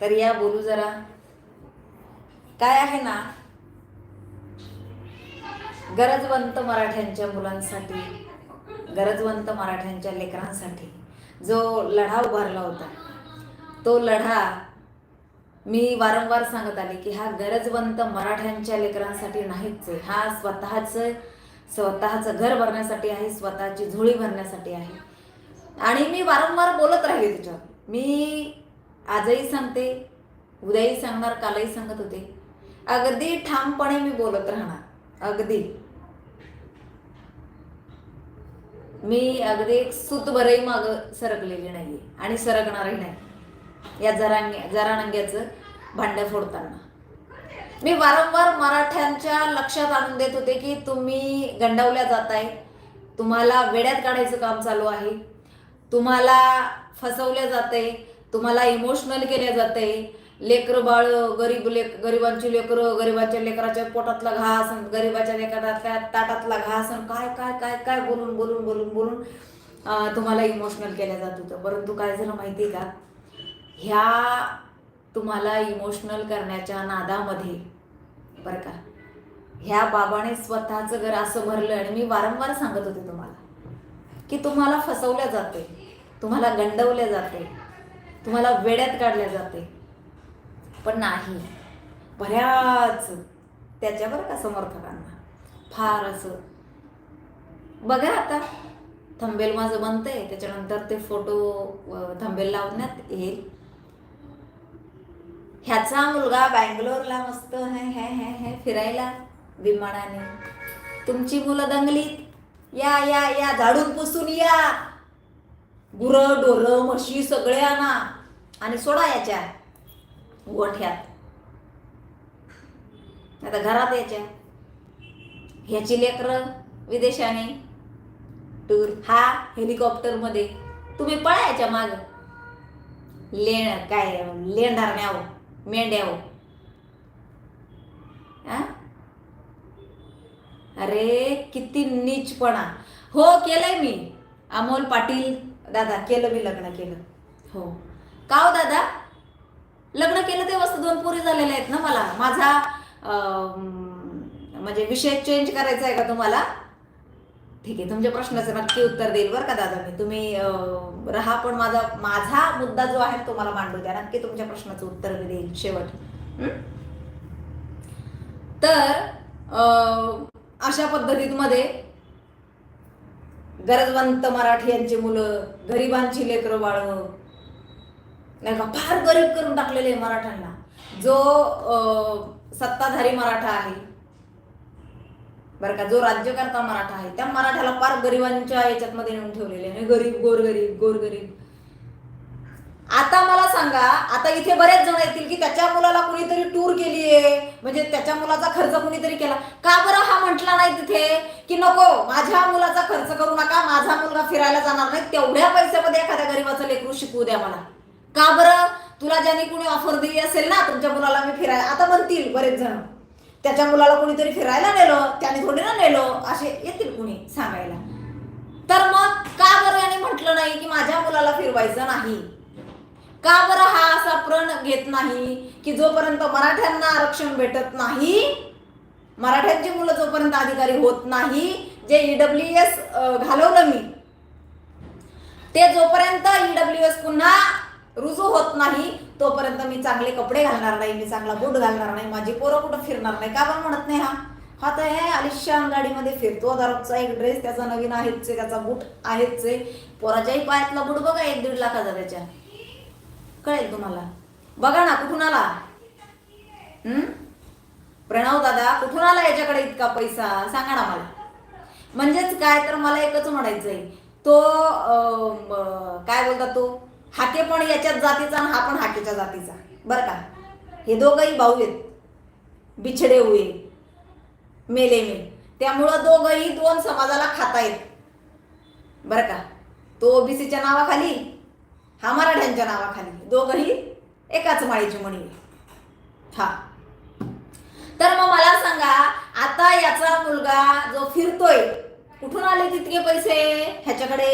तर या बोलू जरा. काय आहे ना? गरजवंत मराठ्यांच्या मुलांसाठी गरजवंत मराठ्यांच्या लेकरांसाठी जो लढा उभारला होता तो लढा मी वारंवार सांगत आले की हा गरजवंत मराठ्यांच्या लेकरांसाठी नाहीच आहे. हा स्वतःचं स्वतःचं घर भरण्यासाठी आहे स्वतःची झोळी भरण्यासाठी आहे. आणि मी वारंवार बोलत राहिले त्याच्यावर मी आजही सांगते उद्याही सांगणार कालही सांगत होते. अगदी ठामपणे मी बोलत राहणार अगदी. मी अगदी एक सूतभरही माग सरकलेली नाही आणि सरकणारही नाही. या जरांग्या जरानंग्याचं भांडं फोडताना. मी वारंवार मराठ्यांच्या लक्षात आणून देत होते की तुम्ही गंडावल्या जाताय तुम्हाला वेड्यात काढायचं काम चालू आहे तुम्हाला फसवल्या जाते तुम्हाला इमोशनल केले जाते लेकरं बाळ गरीब लेक गरिबांची लेकरं गरिबाच्या लेकराच्या पोटातला घास अन गरिबाच्या लेकरातल्या ताटातला घास अन काय काय काय काय बोलून बोलून बोलून बोलून तुम्हाला इमोशनल केलं जात होतं. परंतु काय झालं माहिती आहे का? ह्या तुम्हाला इमोशनल करण्याच्या नादामध्ये बरं का ह्या बाबाने स्वतःचं घर असं भरलं आणि मी वारंवार सांगत होते तुम्हाला की तुम्हाला फसवल्या जाते तुम्हाला गंडवल्या जाते तुम्हाला वेड्यात काढल्या जाते. पण नाही. बऱ्याच त्याच्यावर का समर्थकांना? फार असं. बघा आता थंबेल माझं बनतंय. त्याच्यानंतर ते फोटो थंबेल लावण्यात येईल. ह्याचा मुलगा बँगलोरला मस्त है है है है फिरायला विमानाने. तुमची मुलं दंगलीत. या या या झाडून पुसून या. गुरं डोरं म्हशी सगळे आणि सोडा याच्या गोठ्यात. आता घरात याच्या. ह्याची लेकरं विदेशाने. टूर. हा हेलिकॉप्टरमध्ये. तुम्ही पळायच्या माग. लेण काय लेंडार न्याव मेंढ्याव अरे किती नीचपणा. हो केलंय मी. अमोल पाटील दादा केलं मी लग्न केलं. हो. का हो दादा? लग्न केलं तेव्हा वस्तू दोन पुरी झालेल्या आहेत ना मला. माझा म्हणजे विषय चेंज करायचा आहे का तुम्हाला? ठीक आहे तुमच्या प्रश्नाचं नक्की उत्तर देईल बरं का दादा मी. तुम्ही रहा राहा पण माझा माझा मुद्दा जो आहे तो मला मांडू द्या. नक्की तुमच्या प्रश्नाचं उत्तर मी देईल शेवट. तर अशा पद्धतीमध्ये गरजवंत मराठी यांची मुलं गरिबांची लेकरं बाळ नाही का फार गरीब करून टाकलेले आहे मराठ्यांना. जो सत्ताधारी मराठा आहे बरं का जो राज्यकर्ता मराठा आहे त्या मराठ्याला फार गरिबांच्या याच्यात मध्ये नेऊन ठेवलेले आहे. गरीब गोरगरीब गोरगरीब आता मला सांगा आता इथे बरेच जण येतील की त्याच्या मुलाला कुणीतरी टूर केली आहे. म्हणजे त्याच्या मुलाचा खर्च कुणीतरी केला. का बरं हा म्हटला नाही तिथे? की नको माझ्या मुलाचा खर्च करू नका माझा मुलगा फिरायला जाणार नाही तेवढ्या पैशामध्ये एखाद्या गरीबाचं लेकरू शिकवू द्या मला. का बरं? तुला ज्याने कुणी ऑफर दिली असेल ना तुमच्या मुलाला मी फिरायला आता म्हणतील बरेच जण. त्याच्या मुलाला कुणीतरी फिरायला नेलं त्याने थोडी ना नेलं असे येतील कुणी सांगायला. तर मग का बरं याने म्हटलं नाही की माझ्या मुलाला फिरवायचं नाही? का बरं हा असा प्रण घेत नाही की जोपर्यंत मराठ्यांना आरक्षण भेटत नाही? मराठ्यांची मुलं जोपर्यंत अधिकारी होत नाही जे ईडब्ल्यू एस घालवलं मी ते जोपर्यंत ईडब्ल्यू एस पुन्हा रुजू होत नाही तोपर्यंत मी चांगले कपडे घालणार नाही मी चांगला बूट घालणार नाही माझी पोरं कुठं फिरणार नाही का पण म्हणत नाही हा? हा तर हे आलिशान गाडीमध्ये फिरतो दाराचा एक ड्रेस त्याचा नवीन आहेच आहे, त्याचा बूट आहेच आहे. पोराच्याही पायातला बूट बघा एक दीड लाखाचा त्याच्या कळेल तुम्हाला? बघा ना कुठून आला? प्रणव दादा कुठून आला याच्याकडे इतका पैसा? सांगा ना मला. म्हणजेच काय? तर मला एकच म्हणायचंय. तो काय बोलतात तो? हाके पण याच्यात जातीचा आणि हा पण हाकेच्या जातीचा. बरं का? हे दोघंही भाऊ आहेत. बिछडे हुए मेले मे. त्यामुळं दोघंही दोन समाजाला खातायत. बरं का? तो ओबीसीच्या नावाखाली हा मराठ्यांच्या नावाखाली. दोघंही एकाच माळीची म्हणी हा. तर मग मला सांगा आता याचा मुलगा जो फिरतोय कुठून आले तितके पैसे? ह्याच्याकडे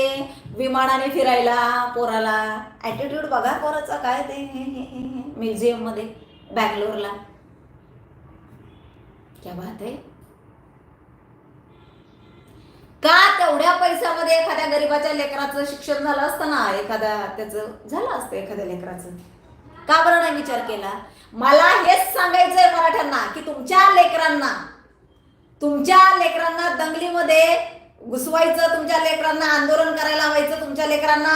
विमानाने फिरायला पोराला. ॲटिट्यूड बघा पोराचा काय ते. म्युझियममध्ये बँगलोरला. क्या बात आहे. का तेवढ्या पैशामध्ये एखाद्या गरीबाच्या लेकराचं शिक्षण झालं असतं ना? एखाद्या त्याचं झालं असतं एखाद्या लेकराचं. का बरं नाही विचार केला? मला हेच सांगायचंय मराठ्यांना की तुमच्या लेकरांना तुमच्या लेकरांना दंगलीमध्ये घुसवायचं तुमच्या लेकरांना आंदोलन करायला लावायचं तुमच्या लेकरांना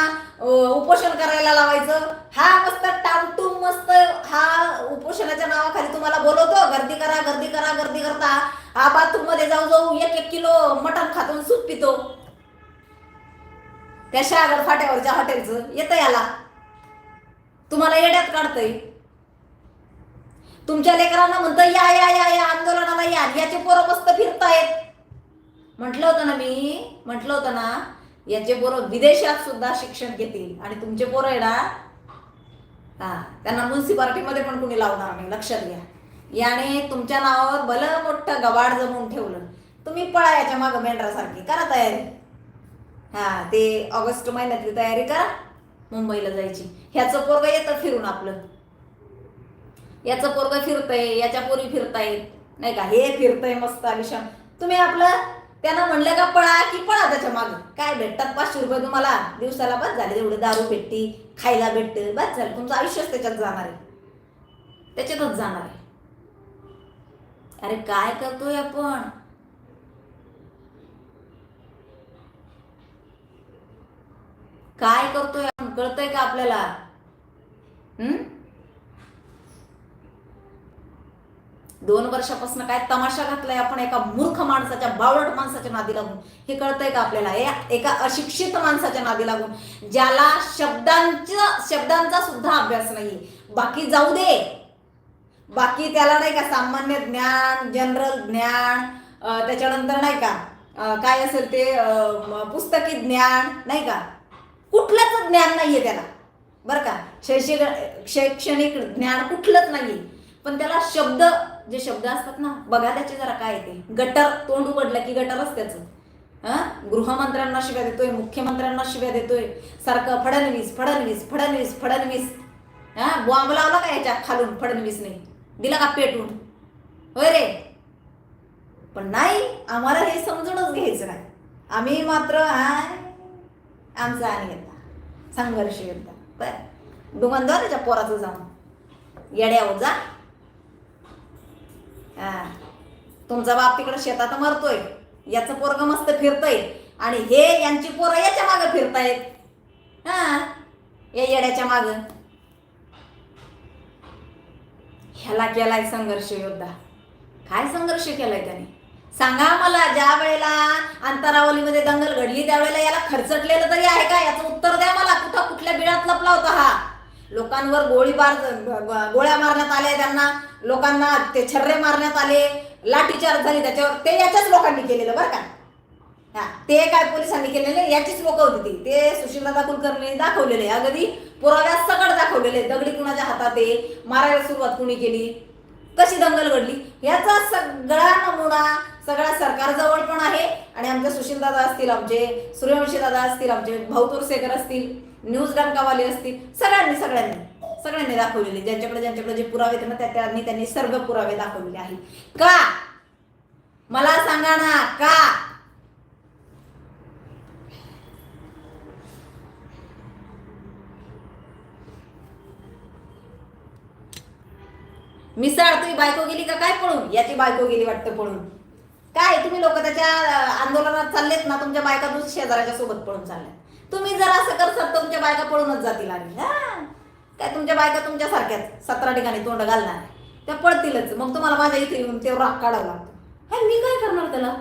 उपोषण करायला लावायचं. हा मस्त टामटूम मस्त हा उपोषणाच्या नावाखाली तुम्हाला बोलवतो. गर्दी करा गर्दी करा गर्दी करता. हा बाथरूममध्ये जाऊ जाऊ एक एक किलो मटण खातून सूप पितो. त्या शागर फाट्यावरच्या हॉटेलचं येतं याला. तुम्हाला येड्यात काढतंय. तुमच्या लेकरांना म्हणतं या या या या आंदोलनाला या. याचे पोरं मस्त फिरतायत. म्हटलं होतं ना मी म्हटलं होतं ना याचे पोरं विदेशात सुद्धा शिक्षण घेतील आणि तुमचे पोरं आहे ना हा त्यांना म्युन्सिपाल्टीमध्ये पण कुणी लावणार नाही लक्षात घ्या. याने तुमच्या नावावर भलं मोठं गवाड जमवून ठेवलं. तुम्ही पळा याच्या मागं मेंढरासारखी करा तयारी. हा ते ऑगस्ट महिन्यातली तयारी करा मुंबईला जायची. ह्याचं पोरग येतं फिरून आपलं. याचं पोरग फिरतंय याच्या पोरी फिरतायत नाही का? हे फिरतंय मस्त आलिशान. तुम्ही आपलं त्यांना म्हणलं का पळा की पळा त्याच्या मागं. काय भेटतात पाचशे रुपये तुम्हाला? दिवसाला बस झाले तेवढं दारू भेटती खायला भेटतं बस झालं तुमचं आयुष्यच त्याच्यात जाणार आहे. त्याच्यातच जाणार आहे. अरे काय करतोय आपण? काय करतोय आपण? कळतंय का आपल्याला? हम्म दोन वर्षापासून काय तमाशा घातलाय आपण एका मूर्ख माणसाच्या बावळट माणसाच्या नादी लागून? हे कळतंय का आपल्याला? एका अशिक्षित माणसाच्या नादी लागून? ज्याला शब्दांचा शब्दांचा सुद्धा अभ्यास नाही बाकी जाऊ दे. बाकी त्याला नाही का सामान्य ज्ञान जनरल ज्ञान त्याच्यानंतर नाही का काय असेल ते पुस्तकी ज्ञान नाही का? कुठलंच ज्ञान नाहीये त्याला. बरं का? शैक्षणिक शैक्षणिक ज्ञान कुठलंच नाही पण त्याला शब्द जे शब्द असतात ना बघा त्याचे जरा काय येते ते. गटर तोंड उघडलं की गटरच त्याचं हं? गृहमंत्र्यांना शिव्या देतोय मुख्यमंत्र्यांना शिव्या देतोय. सारखं फडणवीस फडणवीस फडणवीस फडणवीस. हा? बॉम्ब लावला का याच्या खालून फडणवीसने? दिला का पेटून? होय रे. पण नाही आम्हाला हे समजूनच घ्यायचं नाही. आम्ही मात्र हाय आमचा आणि येता संघर्ष येता बरं. दुमंदर त्याच्या पोराचं जाऊन येड्यावर जा. तुमचा बाप तिकडे शेतात मरतोय. याचं पोरग मस्त फिरतय. आणि हे यांची पोरं याच्या मागं फिरतायत. हा. या येड्याच्या माग. ह्याला केलाय संघर्ष योद्धा. काय संघर्ष केलाय त्याने? सांगा मला ज्या वेळेला अंतरावलीमध्ये दंगल घडली त्यावेळेला याला खर्चटलेलं तरी आहे का? याचं उत्तर द्या मला. कुठं कुठल्या बिळात लपला होता हा? लोकांवर गोळीबार गोळ्या मारण्यात आल्या त्यांना. लोकांना ते छर्रे मारण्यात आले. लाठीचार्ज झाली त्याच्यावर. ते याच्याच लोकांनी केलेलं बरं का. हा ते काय पोलिसांनी केलेले याचीच लोक होती ती. ते सुशीलदादा कुलकर्णी दाखवलेले अगदी पुराव्यात सगळं दाखवलेले दगडी कुणाच्या हातात आहे? मारायला सुरुवात कुणी केली? कशी दंगल घडली? याचा सगळा नमुना सगळ्या सरकारजवळ पण आहे. आणि आमचे सुशीलदादा असतील आमचे सूर्यवंशी दादा असतील आमचे भाऊ तोरसेकर असतील न्यूज डंकावाले असतील. सगळ्यांनी सगळ्यांनी सगळ्यांनी दाखवलेले. ज्यांच्याकडे ज्यांच्याकडे जे पुरावे आहेत ना त्या त्यांनी त्यांनी सर्व पुरावे दाखवलेले आहेत. का? मला सांगा ना का? मिसाळ तुम्ही बायको गेली का काय पळून? याची बायको गेली वाटतं पळून. काय तुम्ही लोक त्याच्या आंदोलनात चाललेत ना तुमच्या बायका दुसऱ्या शेजाऱ्याच्या सोबत पळून चालल्या तुम्ही जर असं करसाल तुमच्या बायका पळूनच जातील आणि हा? काय तुमच्या बायका तुमच्यासारख्याच सतरा ठिकाणी तोंड घालणार. त्या पळतीलच. मग तुम्हाला माझ्या इथे येऊन ते राग काढावं लागतं. हे मी काय करणार त्याला?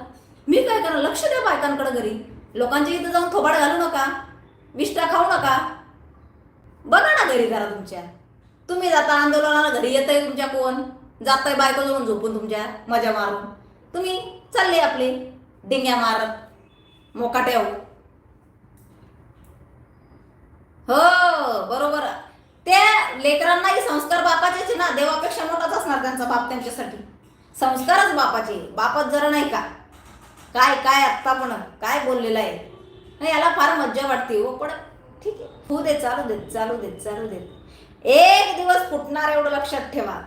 मी काय करणार? लक्ष द्या बायकांकडे घरी. लोकांच्या इथं जाऊन थोबाड घालू नका. विष्टा खाऊ नका. बघा ना घरी जरा तुमच्या. तुम्ही जाता आंदोलनाला घरी येत आहे तुमच्या कोण? जाताय बायको जाऊन झोपून तुमच्या मजा मारून. तुम्ही चालले आपले. डिंग्या मारत. मोकाट्या हो बरोबर. त्या लेकरांनाही संस्कार बापाचेच ना. देवापेक्षा मोठाच असणार त्यांचा बाप त्यांच्यासाठी. संस्कारच बापाचे बापच जरा नाही का? काय काय आत्ता पण काय बोललेलं आहे? नाही याला फार मज्जा वाटते हो पण ठीक आहे. होऊ दे चालू देत चालू देत चालू देत एक दिवस फुटणार एवढं लक्षात ठेवा.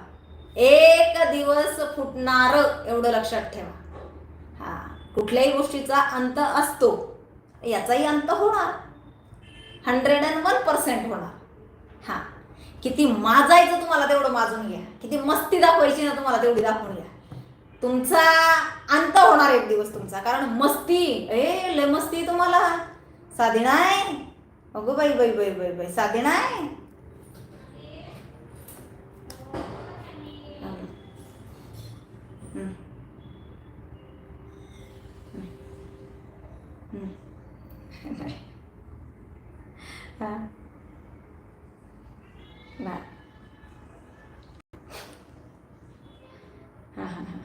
एक दिवस फुटणार एवढं लक्षात ठेवा. हा कुठल्याही गोष्टीचा अंत असतो. याचाही अंत होणार. हंड्रेड अँड वन पर्सेंट होणार. हा. किती माजायचं तुम्हाला तेवढं माजून घ्या. किती मस्ती दाखवायची ना तुम्हाला तेवढी दाखवून घ्या. तुमचा अंत होणार एक दिवस तुमचा. कारण मस्ती ए लय मस्ती तुम्हाला. साधी नाही. अगो बाई बाई बाई बाई बाई साधी नाही. हा. नाही. हा, हा, हा.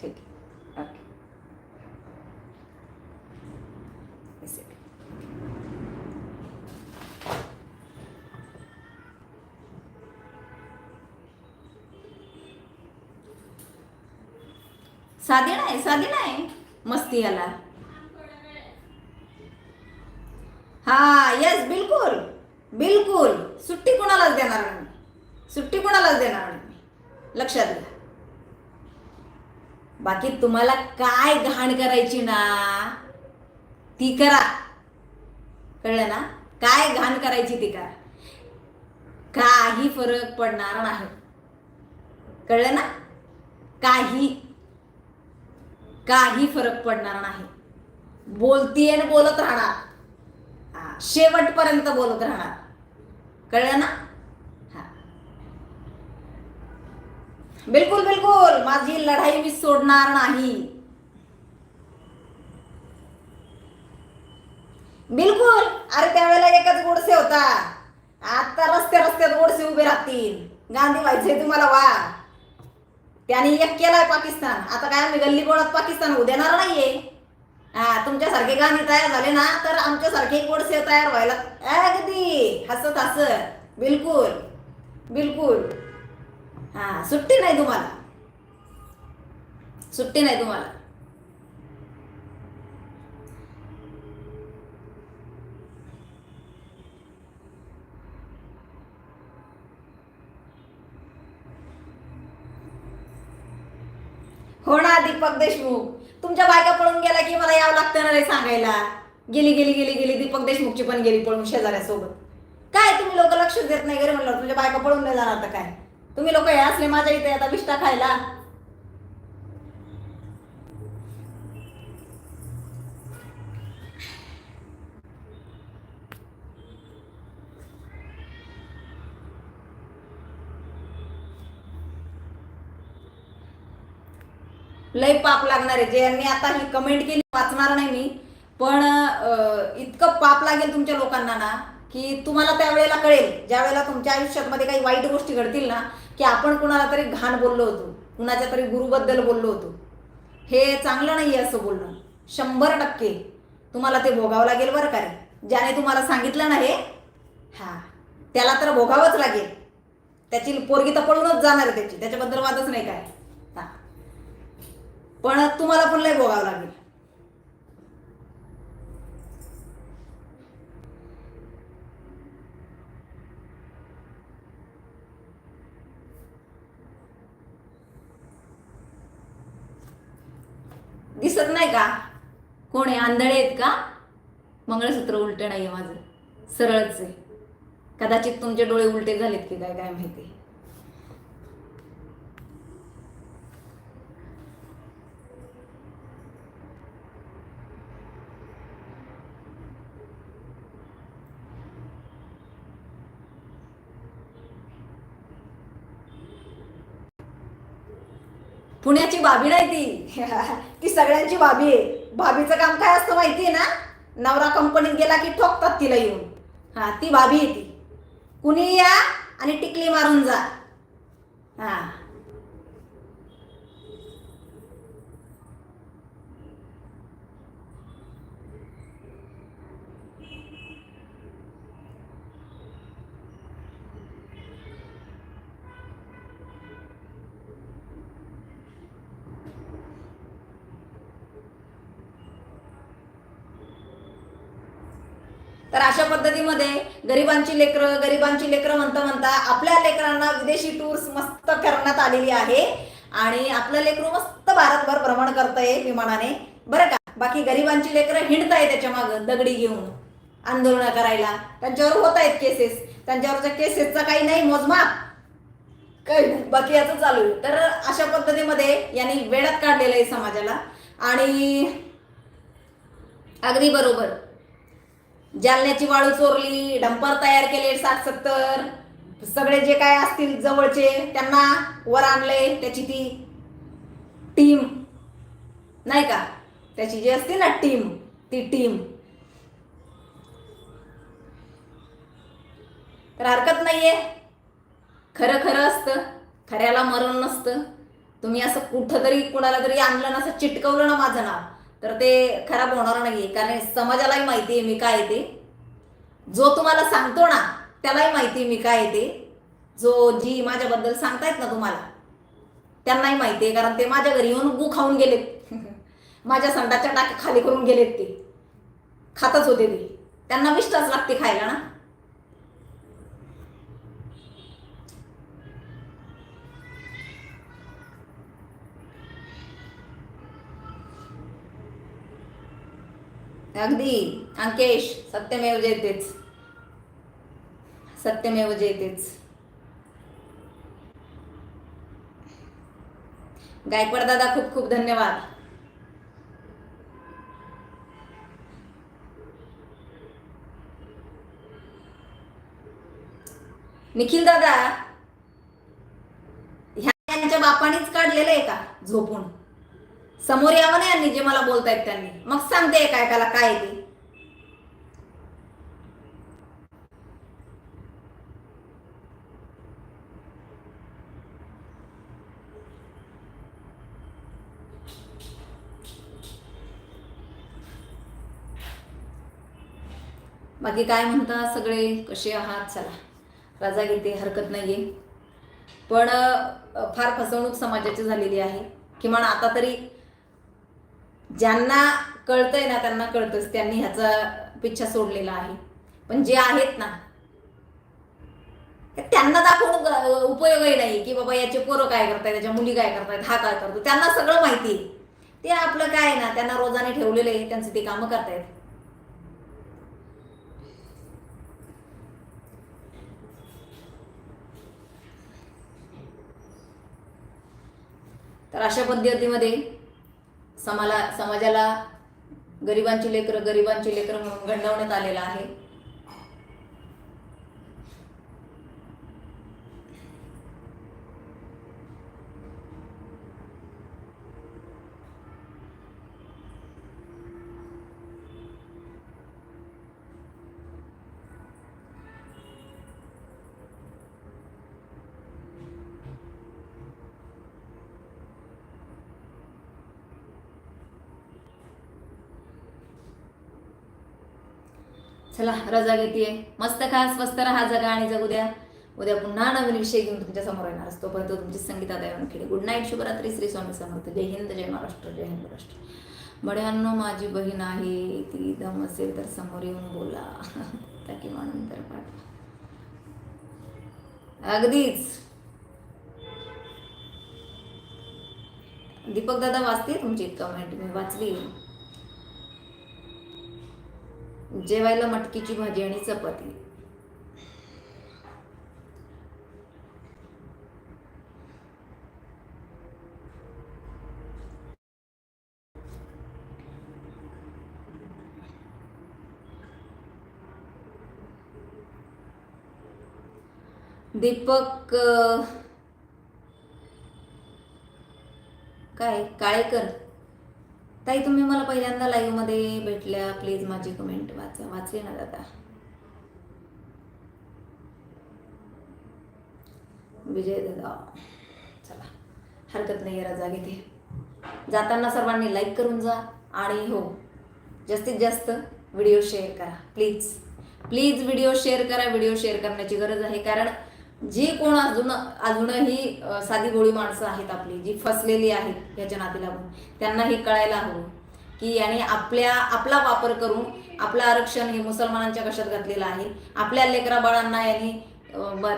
ठीक आहे ओके Yes, it. साधी नाही साधी नाही मस्ती याला हा येस बिलकुल बिलकुल सुट्टी कोणालाच देणार नाही सुट्टी देणार मी लक्षात घ्या बाकी तुम्हाला काय घाण करायची ना ती करा. कळलं ना? काय घाण करायची ती करा. काही फरक पडणार नाही. कळलं ना? काही काही फरक पडणार नाही. बोलतीये आणि बोलत राहणार. शेवटपर्यंत बोलत राहणार. कळलं ना हा बिलकुल बिलकुल. माझी लढाई मी सोडणार नाही. बिलकुल. अरे त्यावेळेला एकच गोडसे होता. आता रस्त्या रस्त्यात गोडसे उभे राहतील. गांधी व्हायचंय तुम्हाला वा. त्याने एक केलाय पाकिस्तान. आता काय आम्ही गल्ली गोळात पाकिस्तान होऊ देणार नाहीये. हा तुमच्यासारखे गांधी तयार झाले ना तर आमच्यासारखे गोडसे तयार व्हायला अगदी हसत हसत बिलकुल. बिलकुल. हा सुट्टी नाही तुम्हाला. सुट्टी नाही तुम्हाला. हो ना दीपक देशमुख. तुमच्या बायका पळून गेला की मला यावं लागतं ना रे सांगायला. गेली गेली गेली गेली. दीपक देशमुखची पण गेली पळून शेजाऱ्यासोबत. काय तुम्ही लोक लक्ष देत नाही घरी म्हणलं. तुमच्या बायका पळून नाही जाणार तर काय? तुम्ही लोक हे असले माझ्या इथे आता विष्टा खायला. लय पाप लागणार आहे. ज्यांनी आता ही कमेंट केली वाचणार नाही मी. पण इतकं पाप लागेल तुमच्या लोकांना ना की तुम्हाला त्यावेळेला कळेल. ज्या वेळेला तुमच्या आयुष्यामध्ये काही वाईट गोष्टी घडतील ना की आपण कुणाला तरी घाण बोललो होतो कुणाच्या तरी गुरुबद्दल बोललो होतो. हे चांगलं नाही आहे असं बोलणं. शंभर टक्के तुम्हाला ते भोगावं लागेल बरं का रे. ज्याने तुम्हाला सांगितलं ना हे हा त्याला तर भोगावंच लागेल. त्याची पोरगी तर पळूनच जाणार आहे त्याची. त्याच्याबद्दल वादच नाही काय. हा. पण तुम्हाला पण लय भोगावं लागेल. दिसत नाही का? कोण आहे आंधळे आहेत का? मंगळसूत्र उलटे नाहीये माझं. सरळच आहे. कदाचित तुमचे डोळे उलटे झालेत की काय काय माहिती. पुण्याची भाभी नाही ती. ती सगळ्यांची बाबी आहे. भाभीचं काम काय असतं माहिती आहे ना? नवरा कंपनीत गेला की ठोकतात तिला येऊन. हा ती भाभी आहे ती. कुणी या आणि टिकली मारून जा. हा. तर अशा पद्धतीमध्ये गरिबांची लेकरं गरिबांची लेकरं म्हणता म्हणता आपल्या लेकरांना विदेशी टूर्स मस्त करण्यात आलेली आहे. आणि आपलं लेकरू मस्त भारतभर भ्रमण करतंय विमानाने. बरं का? बाकी गरिबांची लेकरं हिंडताय त्याच्या मागं दगडी घेऊन आंदोलन करायला. त्यांच्यावर होत आहेत केसेस त्यांच्यावरच्या केसेसचा काही नाही मोजमाप. काही बाकी याचं चालू आहे. तर अशा पद्धतीमध्ये यांनी वेळात काढलेलं आहे समाजाला. आणि अगदी बरोबर. जालन्याची वाळू चोरली डंपर तयार केले साठ सत्तर. सगळे जे काय असतील जवळचे त्यांना वर आणले. त्याची ती टीम. नाही का? त्याची जी असते ना टीम ती टीम. तर हरकत नाहीये. खरं खरं असतं. खऱ्याला मरण नसतं. तुम्ही असं कुठं तरी कुणाला तरी आणलं ना असं चिटकवलं ना माझं नाव. तर ते खराब होणार नाही कारण समाजालाही माहिती आहे मी काय आहे ते. जो तुम्हाला सांगतो ना त्यालाही माहिती आहे मी काय आहे ते. जो जी माझ्याबद्दल सांगतायत ना तुम्हाला त्यांनाही माहिती आहे कारण ते माझ्या घरी येऊन गु खाऊन गेलेत माझ्या संडाच्या टाक्या खाली करून गेलेत ते. खातच होते ते. त्यांना विष्टाच लागते खायला ना. अगदी. अंकेश सत्यमेव जयतेच. सत्यमेव जयतेच. गायकवाड दादा खूप खूप धन्यवाद. निखिल दादा ह्या त्यांच्या बापानेच काढलेलं आहे का? झोपून. समोर यावं ना यांनी जे मला बोलतायत त्यांनी. मग सांगते काय काला काय ते. बाकी काय म्हणता सगळे? कसे आहात? चला. रजा घेते हरकत नाहीये. पण फार फसवणूक समाजाची झालेली आहे. किमान आता तरी ज्यांना कळतंय ना त्यांना कळतंच. त्यांनी ह्याचा पिच्छा सोडलेला आहे. पण जे आहेत ना त्यांना दाखवून उपयोगही नाही की बाबा याचे पोरं काय करतायत त्याच्या मुली काय करतायत हा काय करतो. त्यांना सगळं माहिती आहे. ते आपलं काय आहे ना त्यांना रोजाने ठेवलेलं आहे त्यांचं ते कामं करतायत. तर अशा पद्धतीमध्ये समाला समाजाला गरिबांची लेकरं गरिबांची लेकरं म्हणून घडवण्यात आलेलं आहे. चला रजा घेते मस्त खा स्वस्त राहा जगा आणि जगू द्या. उद्या पुन्हा नवीन विषय घेऊन तुमच्यासमोर येणार असतो. पण तो तुमची संगीता दयावनखेडे गुड नाईट शुभरात्री श्री स्वामी समर्थ. जय हिंद जय महाराष्ट्र जय हिंद महाराष्ट्र. बड्यांनो माझी बहीण आहे. ती दम असेल तर समोर येऊन बोला. त्या किंवा नंतर पाठवा. अगदीच. दीपक दादा वाचते तुमची कमेंट मी वाचली. जेवायला मटकीची भाजी आणि चपाती. दीपक काय काय काळेकर. ताई तुम्ही मला पहिल्यांदा लाईव्हमध्ये भेटल्या. प्लीज माझी कमेंट वाचा. वाचली ना दादा. विजय दादा. चला. हरकत नाही रजा घेते जाताना सर्वांनी लाईक करून जा आणि हो जास्तीत जास्त व्हिडिओ शेअर करा. प्लीज प्लीज व्हिडिओ शेअर करा. व्हिडिओ शेअर करण्याची गरज आहे. कारण जी कोण अजून अजूनही साधी गोळी माणसं आहेत आपली जी फसलेली आहेत ह्याच्या नाती लागून त्यांना हे कळायला हवं की याने आपल्या आपला वापर करून आपलं आरक्षण हे मुसलमानांच्या कशात घातलेलं आहे? आपल्या लेकरा बाळांना यांनी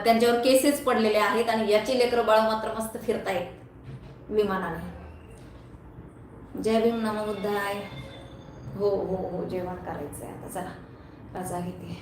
त्यांच्यावर केसेस पडलेले आहेत आणि याची लेकरं बाळ मात्र मस्त फिरतायत विमानाने. जय भीम नमोबुद्धाय हो हो हो जेवण करायचं आहे आता चला रजा घेते.